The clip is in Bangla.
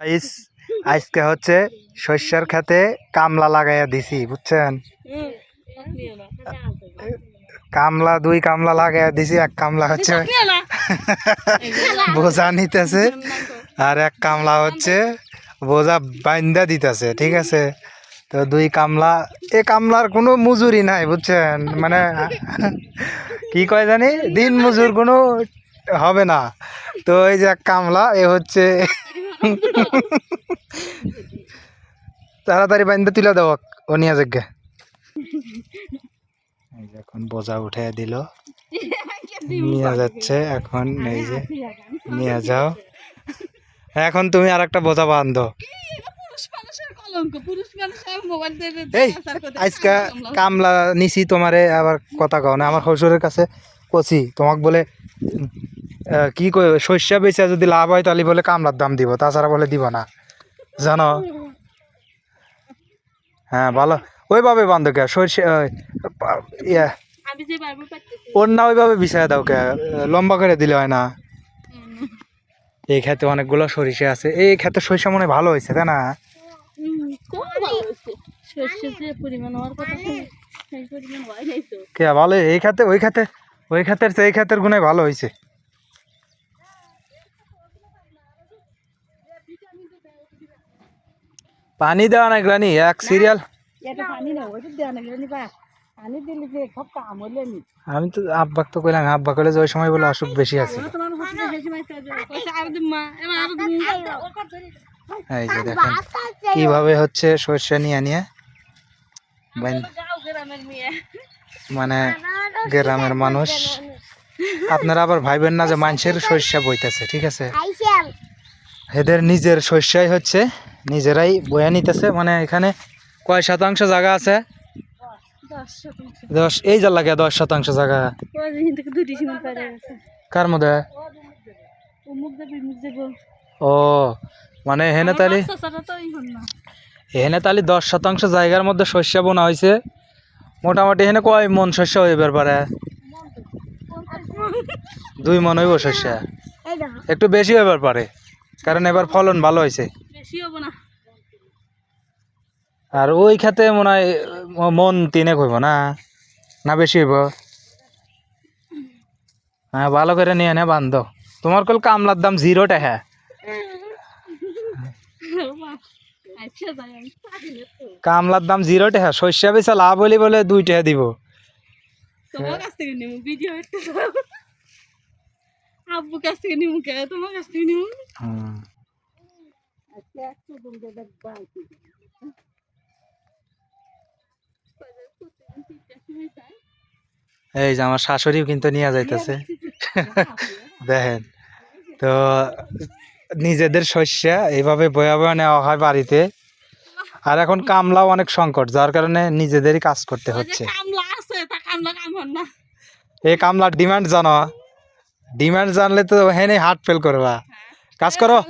গাইস আজকে হচ্ছে শস্যের খেতে কামলা লাগাইয়া দিছি, বুঝছেন? কামলা, দুই কামলা লাগাইয়া দিছি, এক কামলা হচ্ছে বোঝা নিতেছে, আর এক কামলা হচ্ছে বোঝা বাইন্দা দিতেছে, ঠিক আছে? তো দুই কামলা, এ কামলার কোনো মজুরি নাই, বুঝছেন? মানে কি কয় জানি, দিন মজুর কোনো হবে না। তো এই যে এক কামলা, এ হচ্ছে তাড়াতাড়ি বাইন্দা তুলে দাও ও নিয়ে যাগে এই যে এখন বোঝা উঠে দিল। নিয়ে যাচ্ছে এখন এই যে নিয়ে যাও। এখন তুমি আর একটা বোঝা বান্ধো আজকে কামলা নিছি তোমারে আবার কথা কও না আমার শ্বশুরের কাছে কছি তোমাক বলে কি শস্য বেচা যদি লাভ হয় তাহলে বলে কামলার দাম দিব তাছাড়া বলে দিব না। জানো? হ্যাঁ ভালো। ওইভাবে বান্ধব কে সর্ষে ইয়া ওর না ওইভাবে বিছায় দাও কে লম্বা করে দিলে হয় না। এই খেতে অনেকগুলো সরিষা আছে। এই খেতে সরিষা মনে ভালো হয়েছে তাই না? কে ভালো এই খেতে ওই খেতে ওই খেতের সেই খেতের গুণে ভালো হয়েছে পানি দেওয়া না গ্রানি এক সিরিয়াল। আমি তো আব্বাক তো কইলাম আব্বা কইলে যে ওই সময় বলে অসুখ বেশি আছে। এই যে দেখেন কীভাবে হচ্ছে সর্ষে নিয়ে নিয়ে। মানে গ্রামের মানুষ। আপনারা আবার ভাইবেন না যে মানুষের শস্য বইতেছে ঠিক আছে? এদের নিজের শস্যই হচ্ছে নিজেরাই বয়ে নিতেছে। মানে এখানে কয় শতাংশ জায়গা আছে? দশ। এই যা লাগে দশ শতাংশ জায়গা। কার মধ্যে? ও মুখ দেবে মুখ দেবো ও মানে এখানে তাহলে চাচাটা তো এই হল না। এখানে তাহলে দশ শতাংশ জায়গার মধ্যে শস্য বোনা হয়েছে মোটামুটি এখানে কয় মন শস্য হইবার পারে দুই মন হইব শস্য? একটু বেশি হইবার পারে কারণ এবার ফলন ভালো হয়েছে আর ওই খেতে মনে হয় মন তিনে হইব না? না বেশি হইব? হ্যাঁ ভালো করে নিয়ে নে বান্ধ। তোমার কল কামলার দাম জিরো টাকা আচ্ছা কামলার দাম জিরো টাকা শস্য বেচা লাভ হইলে বলে দুই টাকা দিব। তোমার কাছ থেকে নিমু ভিডিও আব্বু কাছ থেকে নিমু কে? তোমার কাছ থেকে নিমু? হুম। আচ্ছা এই যে আমার শাশুড়িও কিন্তু নিয়ে যাইতেছে। দেখেন। তো নিজেদের শস্য এইভাবে বয়া বয়া নেওয়া হয় বাড়িতে। আর এখন কামলাও অনেক সংকট যার কারণে নিজেদেরই কাজ করতে হচ্ছে। এই কামলার ডিমান্ড জানো? ডিমান্ড জানলে তো হেনে হার্ট ফেল করবা। কাজ করো।